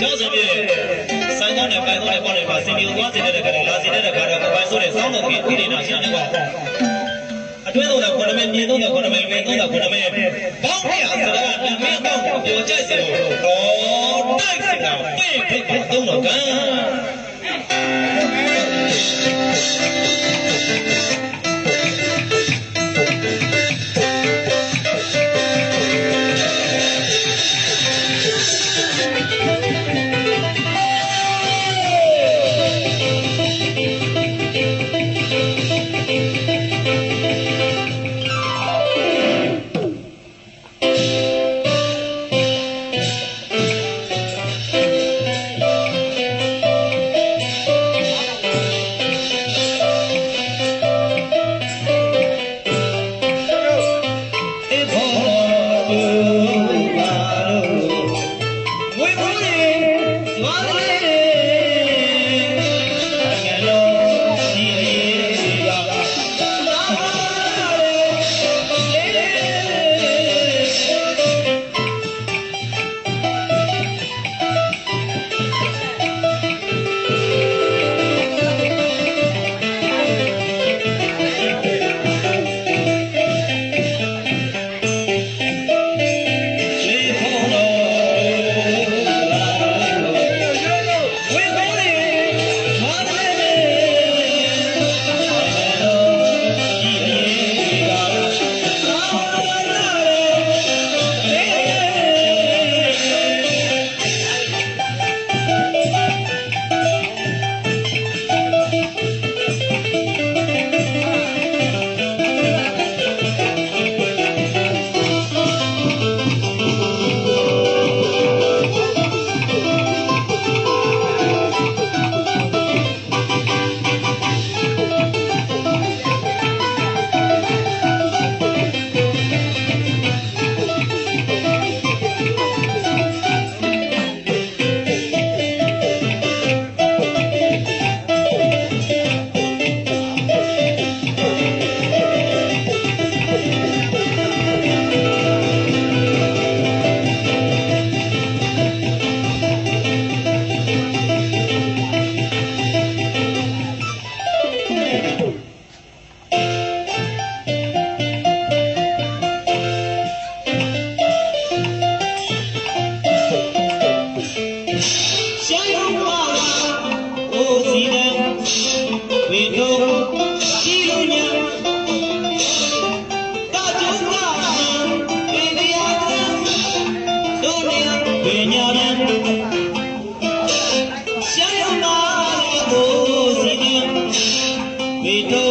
ကျောင်းစပြည့်စိုင်းကောင်းနဲ့ပိုင်ကောင်းနဲ့ပေါ့နေပါစီနီကိုသွားစေတဲ့ကလေးလာစေတဲ့ကတော့ကိုပိုင်ဆိုတဲ့စောင်းတော်ကြီးပြည်နေတာရှာနေပါအတွင်းတော့ခုနမဲမြင်တော့ခုနမဲမြင်တော့ခုနမဲဘောင်းရစရာဒီမင်းတော့ပြောကြစီတော့တော့တိုက်စရာပြေးဖိတ်ပါတော့က We do.